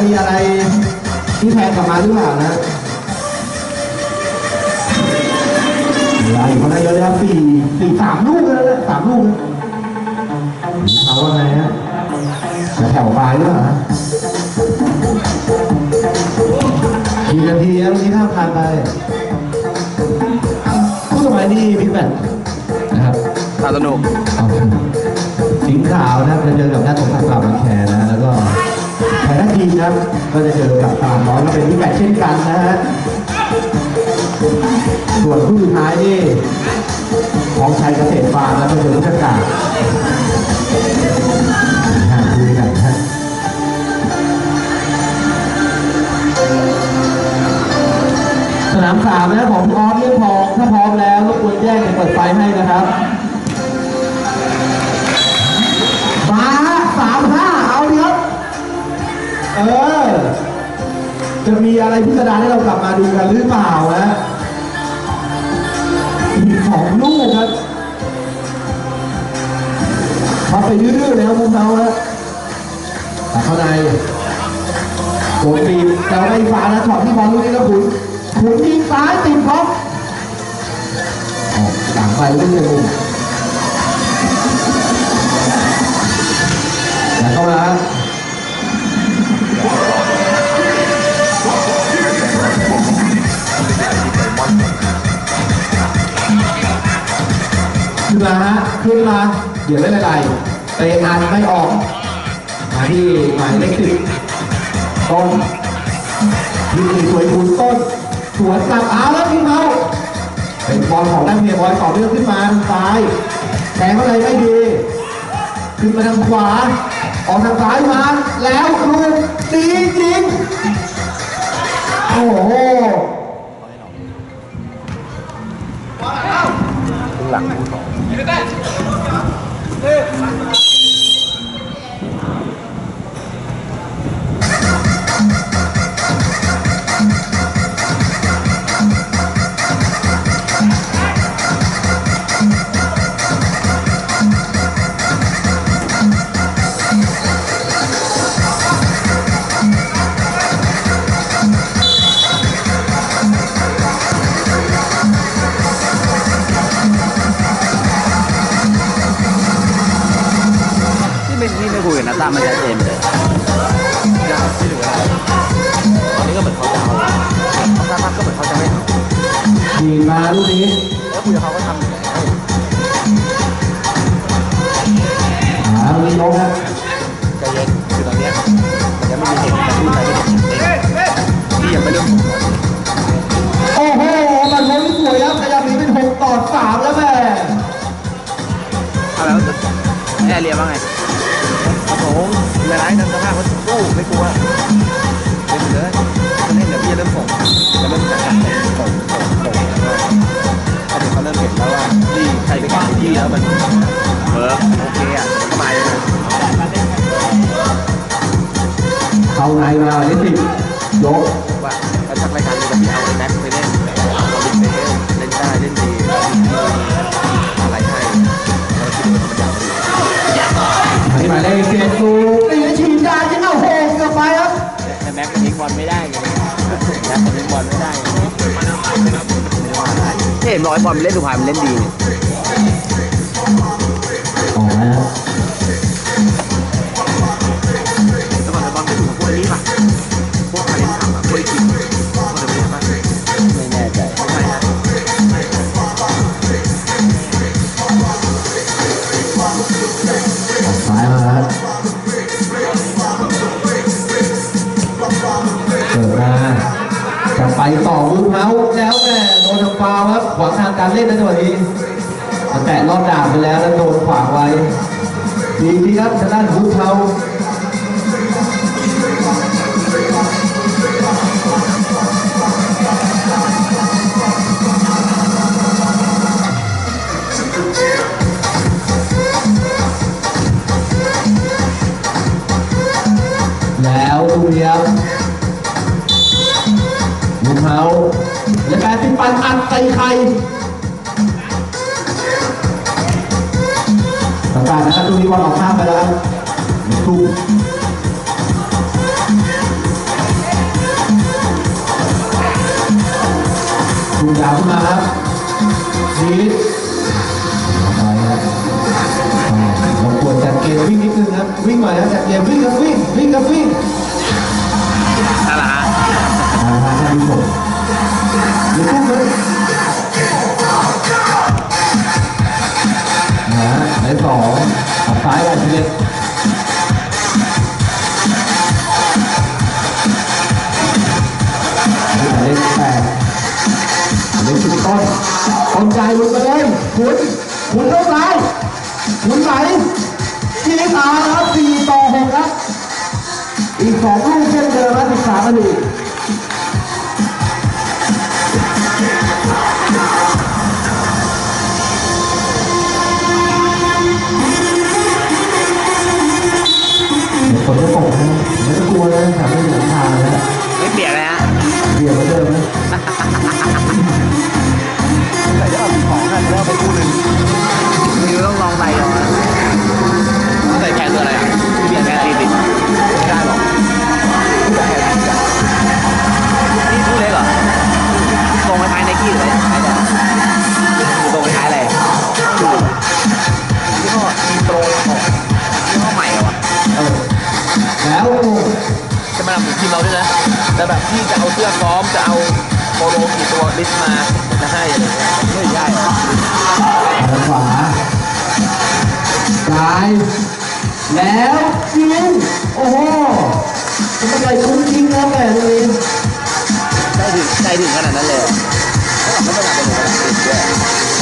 จะมีอะไรที่แทนกลับมาหรือเปล่านะเวลาอยู่คนนั้นเยอะนะครับสี่สี่สามลูกแล้วนะสามลูกนะเขาว่าไงฮะจะแถวปลายหรือเปล่าฮะกี่นาทีแล้วนี้ข้ามผ่านไปผู้สมัยนี้พี่แบทนะครับตาสนุกสิงห์ขาวนะครับจะเจอกับนักสงครามกลับมาแคร์นะแล้วก็แพ้ ทีมนะก็จะเจอกับตามน้อยก็เป็นที่แมตช์เช่นกันนะฮะส่วนคู่สุดท้ายนี่ ของชัยเกษตรฟาร์มแล้วก็เจอผู้จัดการห่างคุยกันฮะสนามสามนะของพี่ออสเลี้ยงทองถ้าพร้อมแล้วรบกวนแยกกันเปิดไฟให้นะครับ เออ จะมีอะไรพิสดารให้เรากลับมาดูกันหรือเปล่านะอีกสองลูกครับเขาไปดื้อๆแล้วมุมเขาฮะแต่ข้างในโดนตีบแต่ไม่ฟ้านะช็อตที่บอลลูกนี้ก็ขุนขุนยิงซ้ายตีบครับอกหลังไปลูกเดียว มา เดี๋ยวไม่เป็นไรเตะอันไม่ออกมาที่หมายเลขสิบต้นที่สวยคุณต้นสวนกลับเอาแล้วพี่เมาเป็นบอลของนักเมียบอลต่อเนื่องขึ้นมาทางซ้ายแทงเข้าไปไม่ดี ขึ้นมาทางขวา ออกทางซ้ายมาแล้ว คุยกับนัตตามันชัดเจนเลยยังไม่ถึงอะไรตอนนี้ก็เหมือนเขาจะเอาเขาสักพักก็เหมือนเขาจะไม่เอายิงมาลูกนี้แล้วคุยกับเขาก็ทำอยู่แล้วหาลูกนี้ยกนะใจเย็นคือตอนเนี้ยมันยังไม่มีเหตุการณ์ที่ใครไม่ได้ที่ยังไม่เริ่มโอ้โหมันล้นสวยครับขยับหนีเป็นหกต่อสามแล้วแม่เอาแล้วแอร์เรียว่าไง โอ้โหเวลานั้นสภาพเขาสู้ไม่กลัวเป็นเลยจะเล่นเดี๋ยวพี่จะเริ่มส่งจะเริ่มจัดการส่งส่งส่งแล้วก็เขาเดี๋ยวเขาเริ่มเห็นแล้วว่าที่ใครไปกับที่แล้วมันเวิร์กโอเคอะก็มาเลยเข้าในมาเลขสิ เห็นร้อยบอลมันเล่นสุพรรณมันเล่นดี วิ่งนิดนึงครับ วิ่งหน่อยนะจัดเกมวิ่งครับวิ่งวิ่งครับวิ่งนั่นแหละฮะมาฮะท่านผู้ชมหรือพุ่งเลยนะฮะในสองขับซ้ายไปทีเด็ดเลขแปดเลขสิบต้นต้นใจลงไปเลยหมุนหมุนเข้าซ้าย 12ลูกเช่นเดิมและ13อดีต แล้วจะมาทำทีมเราด้วยนะแต่แบบพี่จะเอาเสื้อซ้อมจะเอาโปโลกี่ตัวลิสต์มาจะให้อะไรเงี้ยไม่ได้ทางขวาซ้ายแล้วยิงโอ้โหมันเป็นอะไรคุ้มจริงนะแม่ตรงนี้ใจถึงใจถึงขนาดนั้นเลยไม่ต้องมาเป็นขนาดนี้ด้วย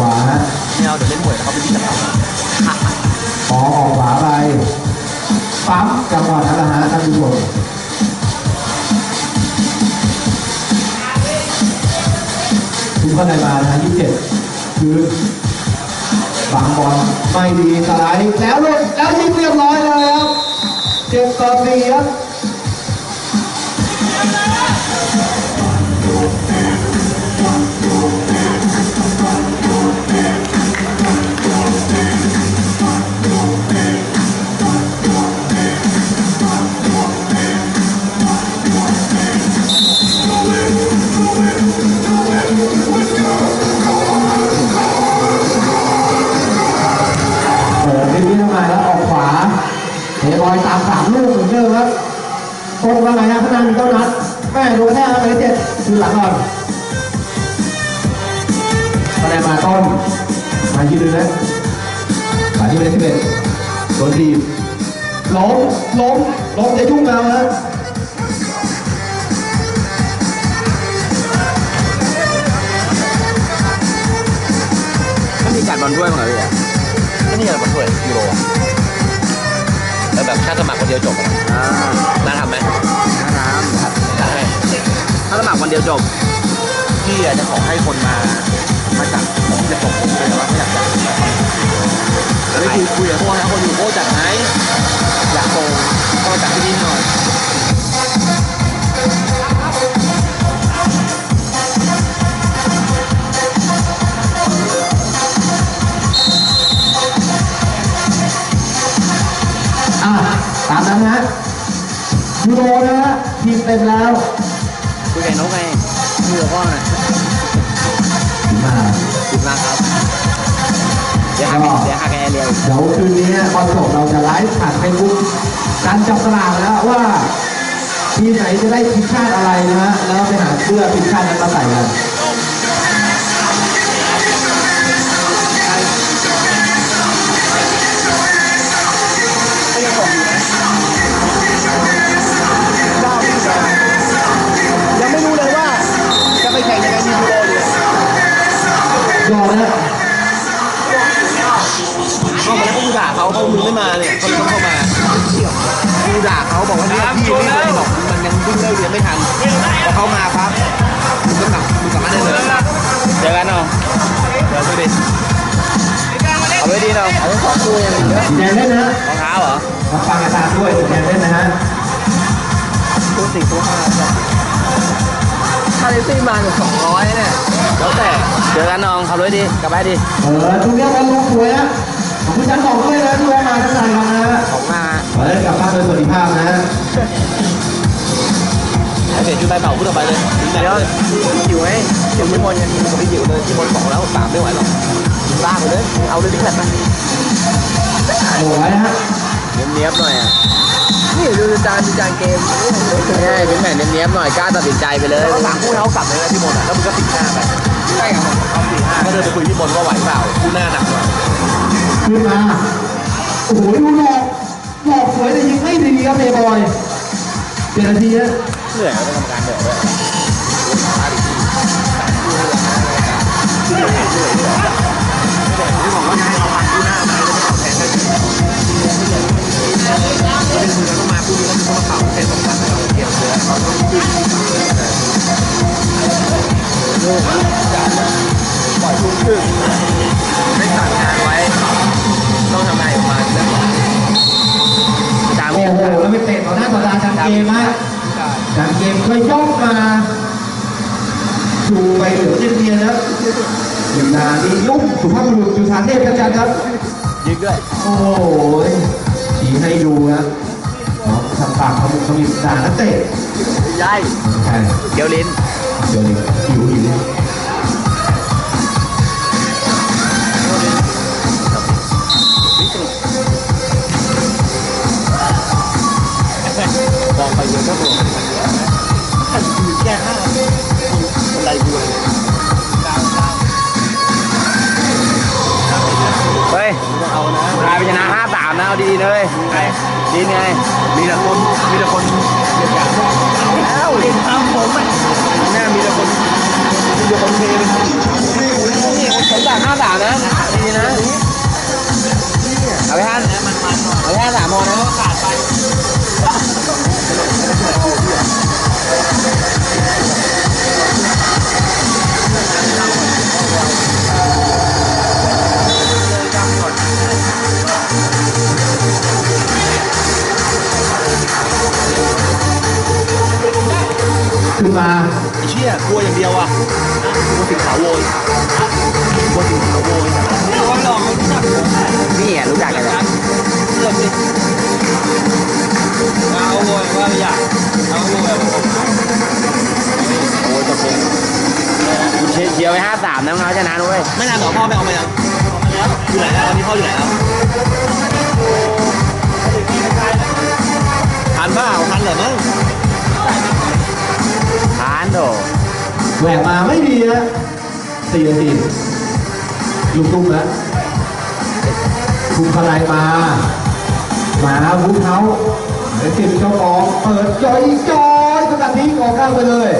ขวาฮะไม่เอาเดี๋ยวเล่นหวยเขาไปที่จับเรามองออกขวาไปปั๊มจังหวะนั้นแหละฮะท่านผู้ชมทีมข้างในมานะฮะยี่สิบเจ็ดคือบังบอลไม่ดีสไลด์แล้วลงแล้วยิงเรียบร้อยเลยครับเจ็บต่อสี่ครับ แม่ดูแค่อะไรเจ็ดคือหลังก่อนคะแนนมาต้นมายืนเลยนะมาที่เป็นสิบเอ็ดโดนทีล้มล้มล้มจะยุ่งเอานะไม่มีการบอลด้วยมั้งเหรอพี่ไม่มีการบอลด้วยยูโรแล้วแบบค่สมัครวันเดียวจบอ่าน่าทำไหม ถ้าสมัครวันเดียวจบ พี่อาจจะขอให้คนมา มาจัดของจะส่งผมเลยว่าไม่อยากจัดไม่คุยคุยกับพวกนะคนอยู่โคจัดไหมอยากโกงก็มาจัดที่นี่หน่อยอะตามนั้นนะยูโรนะฮะทีมเต็มแล้วคุยกับนกไง คุยกับพ่อน่ะมาขอบคุณมากครับ เดี๋ยวหาเดี๋ยวหาแกเรียวเดี๋ยวคืนนี้คอนเสิร์ตเราจะไลฟ์ผ่านเฟซบุ๊กการจับสลากแล้วว่าทีมไหนจะได้ทีมชาติอะไรนะฮะแล้วไปหาเสื้อทีมชาตินั้นมาใส่กัน ยอมนะเข้ามาแล้วก็ด่าเขาเขาไม่มาเนี่ยเขาเลยต้องเข้ามากูด่าเขาบอกว่าเนี่ยพี่นี่เลยบอกมันยังวิ่งเลิกเรียนไม่ทันพอเขามาปั๊บมึงก็กลับมึงกลับมาได้เลยเจอกันเนาะเดี๋ยวดูดิเอาไว้ดีเนาะเอาไว้สองคู่ยังเหลือสีแดงเล่นนะฮะรองเท้าเหรอมาฟังอาจารย์ด้วยสีแดงเล่นนะฮะคู่สี่คู่ห้า ถ้าเลซี่มาเนี่ยสองร้อยเนี่ยแล้วแต่เจอกันน้องขับรถดีกลับไปดีเออทุกอย่างมันลงสวยนะขอบคุณชั้นสองด้วยนะที่แวะมาทั้งใจกันนะฮะของมาขอให้กลับบ้านโดยสวัสดิภาพนะฮะเสียชุดใบเป่าพูดออกไปเลยเดี๋ยวหิวไหมหิวพี่มนยังกับพี่หิวเลยพี่มนบอกแล้วสามไม่ไหวหรอกลากไปเลยเอาเลยดิแคลบมาโอ้ยฮะเนี้ยบๆหน่อยอะ นี่ดูจานดูจานเกมใช่เป็นแมตช์เนี้ยบๆหน่อยกล้าตัดสินใจไปเลยสามคู่เท่ากลับเลยนะพี่มนอะแล้วมึงก็ปิดหน้าไปใช่ครับเอาสี่ห้าก็เดินไปคุยพี่มนว่าไหวเปล่าคู่หน้าหนักกว่าขึ้นมาโอ้โหดูหลอกหลอกสวยแต่ยิงไม่ดีครับเบย์บอยเปลี่ยนนาทีฮะเหนื่อยแล้วกรรมการเหนื่อยด้วยที่บอกว่าให้เอาพันคู่หน้ามา ลูกปล่อยทุ่มครึ่งไม่สั่งงานไว้ ต้องทำงานออกมาเรื่องตามโอ้เกมโหแล้วไปเตะต่อหน้าต่อตาจันเกมฮะจันเกมเคยย่องมาดูไปเหลือเนียนๆนะอย่างนานี่ยุ่งสุภาพบุรุษจุฑาเทพกันจันครับยิงด้วยโอ้ยชี้ให้ดูนะทำปากขมุขมิบด่านักเตะใช่เดี๋ยวลิน เดี๋ยวนี้หิวหิวมองไปเยอะก็บอกท่านคือแค่ห้าคนใดดูเฮ้ยเอานะกลายเป็นชนะห้าสามนะเอาดีๆเลยดีไงมีแต่คนมีแต่คนเกลียดกันแล้วเล่นตามผมอะหน้ามีแต่คน มีแด้วยไม่นานหรอพ่อไม่เอาไปยังอยู่ไหนแล้ววันนี้พ่ออยู่ไหนแล้วทันเปล่าทันเหรอมั้งทันโดแหวกมาไม่ดีนะสี่นาทีลุกตุ้มแล้วคุมพลายมา มาวุ้นเขาเดี๋ยวติดเจ้าของเปิดจอยจอยสกัดทิ้งออกข้างไปเลย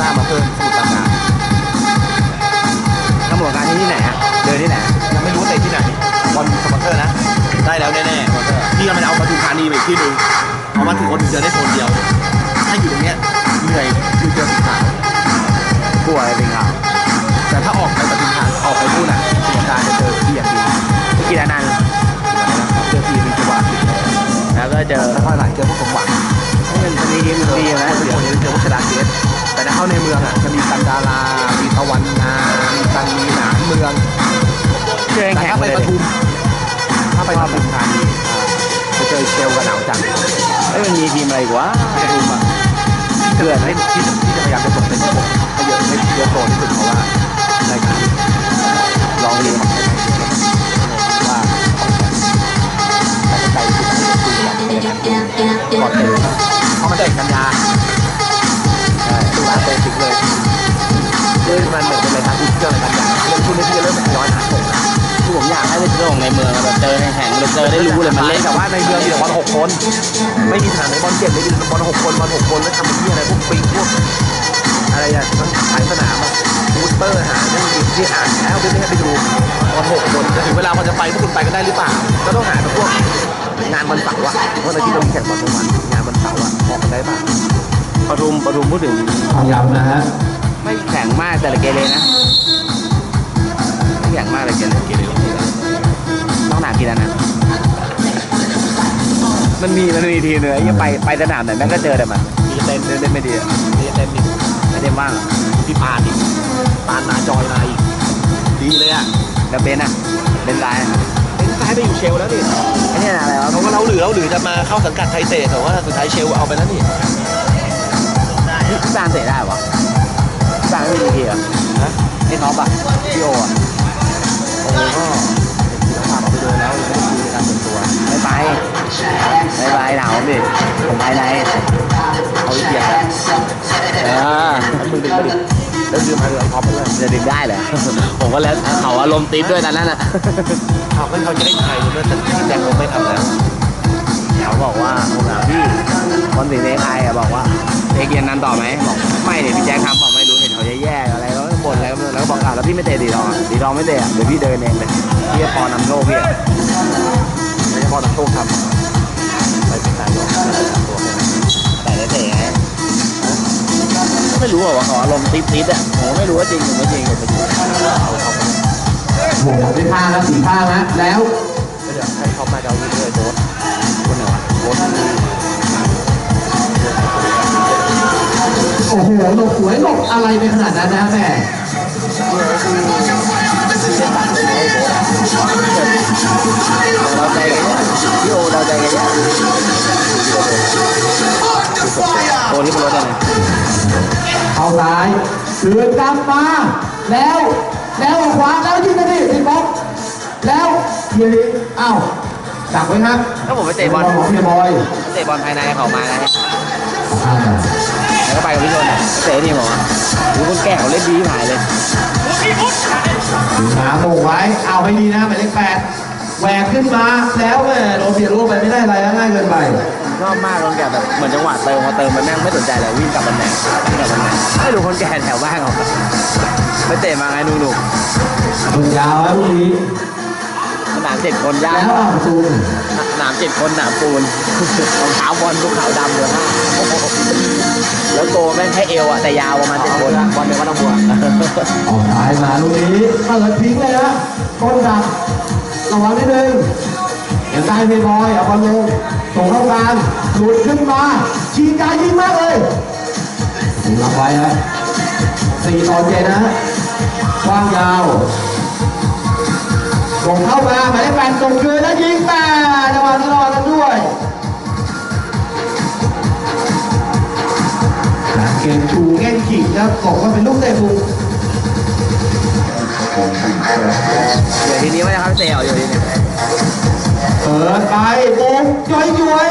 ตอนนี้ได้โควต้ามาเพิ่มสูตรตำนานตำรวจการที่ที่ไหนอะเดินที่ไหนยังไม่รู้เตะที่ไหนบอลสปอนเซอร์นะ ได้แล้วแน่ๆสปอนเซอร์พี่ก็ไม่ได้เอามาทุกธานีไปอีกที่หนึ่งเอามาถึงคนเดียวได้โซนเดียว ถ้าอยู่ตรงเนี้ยเหนื่อยคือเจอสีขาวลัวอะไรเป็นข่าวแต่ถ้าออกไปปฏิบัติออกไปพูดน่ะประสบการณ์จะเจอพี่อย่างดีกีฬานันท์เจอพี่มีจังหวะแล้วก็เจอแล้วก็หลายเจอพวกสมหวังมันจะมีทีมดีนะเดี๋ยวเจอพวกชดาเกส แต่ถ้าเข้าในเมืองอะจะมีกันดารา มีตะวันนามีกันมีหนานเมืองเจอแต่แข่งถ้าไปเลยปทุมถ้าไปปทุมธานีจะเจอเชลกับหนาวจังเอ้ยมันมีทีมอะไรอีกวะปทุมอะที่จะเล่นที่จะที่จะพยายามจะส่งเป็นระบบให้เยอะให้เยอะโตที่สุดเพราะว่ารายการลองเรียนว่าใจสุดคุยกันในการก่อนเตะเพราะมันเตะกันยา ใช่ตุลาเตะถึงเลยคือมันเหมือนเป็นรายการอุ่นเครื่องรายการใหญ่เรื่องคุณนี่ที่จะเริ่มย้อนหาผมนะคือผมอยากให้ไปเจอของในเมืองแบบเจอในแข่งเลยเจอได้รู้เลยมันเล่นแต่ว่าในเมืองมีแต่บอลหกคน ไม่มีทางไหนบอลเจ็ดไม่มีบอลหกคนบอลหกคนแล้วทำเป็นที่อะไรพวกปิงพวกอะไรอะทั้งขายสนามอะบูสเตอร์หาเรื่องดิที่อ่านแล้วไม่ให้ไปดูบอลหกคนจะถึงเวลาพอจะไปพวกคุณไปกันได้หรือเปล่า ก็ต้องหาพวกงานวันเสาร์อะเพราะในที่เราแข่งบอลทุกวันงานวันเสาร์อะออกกันได้ป่ะ ปทุมปทุมพูดถึงเอาย้ำนะฮะไม่แข็งมากแต่ละเกเรนะไม่แข็งมากแต่เกเรเกเรต้องหนากีฬานะมันมีมันมีทีเนื้อยังไปไปสนามไหนแม่งก็เจอแต่มันมีเต้นเล่นไม่ดีอะมีเต้นมีไม่ได้ว่างพี่ปานอีกปานมาจอยมาอีกดีเลยอะแล้วเบนอะเบนไลน์เป็นซ้ายไปอยู่เชลแล้วนี่ไอ้เนี่ยอะไรวะเขาก็เล่าหรือเล่าหรือจะมาเข้าสังกัดไทยเตะแต่ว่าสุดท้ายเชลเอาไปแล้วนี่ พี่จานเตะได้ปะพี่จานไม่มีทีเหรอนะไอ้ท็อปอะพี่โออะโอ้ก็พาเราไปเดินแล้วยังไม่ได้คุยในการส่วนตัวไม่ไปไม่ไปหนาวดิผมภายในเขาเกียร์เออแล้วมือดึงมาดิแล้วดึงมาเรือท็อปไปเลยจะดึงได้เหรอผมก็แล้วเขาอารมณ์ติดด้วยกันนั่นน่ะเอาเพื่อนเขาจะได้ไทยเมื่อแต่ที่แดงเขาไม่ทำแล้ว เขาบอกว่าผมถามพี่คนสีเล็กไทยอะบอกว่าเอกเรียนนันต่อไหมบอกไม่เดี๋ยพี่แจ็คทำบอกไม่รู้เห็นเขาแย่ๆอะไรแล้วบ่นอะไรแล้วบอกอะแล้วพี่ไม่เตะดีรองดีรองไม่เตะเดี๋ยวพี่เดินเองเลยพี่ปอนำโชคพี่ไม่ใช่พอนักโชคทำไปเป็นนายกตัวแต่ได้เตะไงไม่รู้อะว่าเขาอารมณ์ติดๆอะผมไม่รู้ว่าจริงหรือไม่จริงผมไม่รู้โหได้ท่าแล้วสี่ท่าแล้วแล้วก็เดี๋ยวให้เขามาเดาวินเลยโบ๊ท คนไหนวะโบ๊ทที่โอ้โหหลบสวยหลบอะไรไปขนาดนั้นนะแม่เราใจกันเนี่ยพี่โอเราใจกันเนี่ยโอนี่เป็นรถอะไรเอาซ้ายเสือกลับมา แล้ว แล้วขวาแล้วยิงกันดิติดบล็อกแล้วเฮียดิอ้าว ดักไว้ครับก็ผมไปเตะบอลของเฮียบอยเตะบอลภายในเขามาไงอ่าแล้วก็ไปกับพี่ชนเตะนี่บอกว่าหรือคนแก่เขาเล่นดีหายเลยหาโมงไว้ เอาให้ดีนะหมายเลขแปดแหวกขึ้นมาแล้วแม่โรเบียโรไปไม่ได้อะไรแล้วง่ายเกินไปชอบมากคนแก่แบบเหมือนจังหวะเติมพอเติมไปแม่งไม่สนใจเลยวิ่งกลับบันไดวิ่งกลับบันไดไม่รู้คนแก่แถวบ้านเขาไปเตะมาไงหนุ่มมึงยาวแล้วพรุ่งนี้ๆสนาม เจ็ดคนยาแล้วกอะประตูสนามเจ็ดคนสนามปูนรองเท้าบอลลูกขาวดำเลยฮะแล้วโตแม่งแค่เอวอะแต่ยาวประมาณเจ็ดคนบอลเป็นวัดน้ำบัวออกซ้ายมาลูกนี้เปิดทิ้งเลยนะต้นดักระวังนิดนึงอย่างได้เมย์บอยเอาบอลลงส่งเข้ากลางหลุดขึ้นมาชีกายยิงมากเลยรับไว้ฮะสี่ต่อเจ็ดนะฮะกว้างยาว ส่งเข้ามาหมายเลขแปดส่งคืนแล้วยิงแปดจังหวะนี้รอกันด้วยเก่งชูแง่งขิงครับบอกว่าเป็นลูกเตะมุมเดี๋ยวทีนี้ไม่ได้ครับเตะเอาอยู่ทีนี้เปิดไปบุกย้อยย้อย